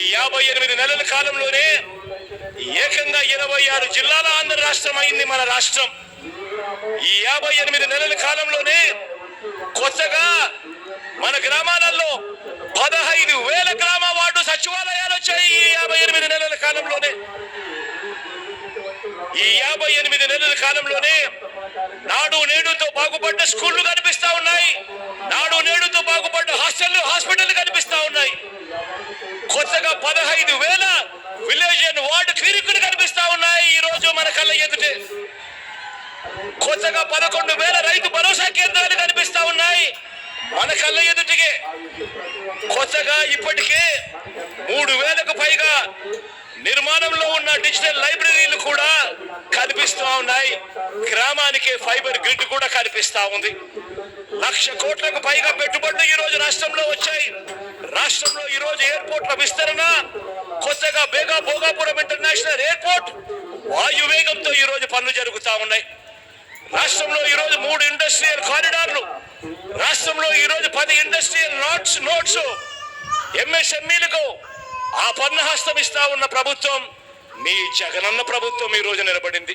ఈ యాభై ఎనిమిది నెలల కాలంలోనే ఏకంగా ఇరవై ఆరు జిల్లాల ఆంధ్ర రాష్ట్రం అయింది మన రాష్ట్రం. ఈ యాభై ఎనిమిది నెలల కాలంలోనే కొత్తగా మన గ్రామాలలో పదహైదు వేల గ్రామ వార్డు సచివాలయాలు వచ్చాయి ఈ యాభై ఎనిమిది నెలల కాలంలోనే. ఈ యాభై ఎనిమిది నెలల కాలంలోనే నాడు నేడుతో బాగుపడ్డ స్కూళ్ళు కనిపిస్తా ఉన్నాయి. నాడు నేడుతో బాగుపడ్డ హాస్టల్ హాస్పిటల్ కనిపిస్తా ఉన్నాయి. వరుసగా పదహైదు వేల విలేజ్ అండ్ వార్డు క్లినిక్లు కనిపిస్తా ఉన్నాయి ఈ రోజు మన కళ్ళ ఎదుటే. కొత్తగా పదకొండు వేల రైతు భరోసా కేంద్రాలు కనిపిస్తా ఉన్నాయి మన కళ్ళ ఎదుటికే. కొత్తగా ఇప్పటికే మూడు వేలకు పైగా నిర్మాణంలో ఉన్న డిజిటల్ లైబ్రరీలు కూడా కనిపిస్తూ ఉన్నాయి. గ్రామానికి ఫైబర్ గ్రిడ్ కూడా కనిపిస్తూ ఉంది. లక్ష కోట్లకు పైగా పెట్టుబడులు ఈ రోజు రాష్ట్రంలో వచ్చాయి. రాష్ట్రంలో ఈ రోజు ఎయిర్పోర్ట్ల విస్తరణ కొత్తగా బేగా భోగాపురం ఇంటర్నేషనల్ ఎయిర్పోర్ట్ వాయు వేగంతో ఈ రోజు పనులు జరుగుతా ఉన్నాయి. రాష్ట్రంలో ఈ రోజు మూడు ఇండస్ట్రియల్ కారిడార్లు రాష్ట్రంలో ఈ రోజు పది ఇండస్ట్రియల్ నోట్స్ నోట్స్ ఎంఎస్ఎంఈలకు ఆ పన్ను హస్తం ఇస్తా ఉన్న ప్రభుత్వం మీ జగనన్న ప్రభుత్వం ఈ రోజు నిలబడింది.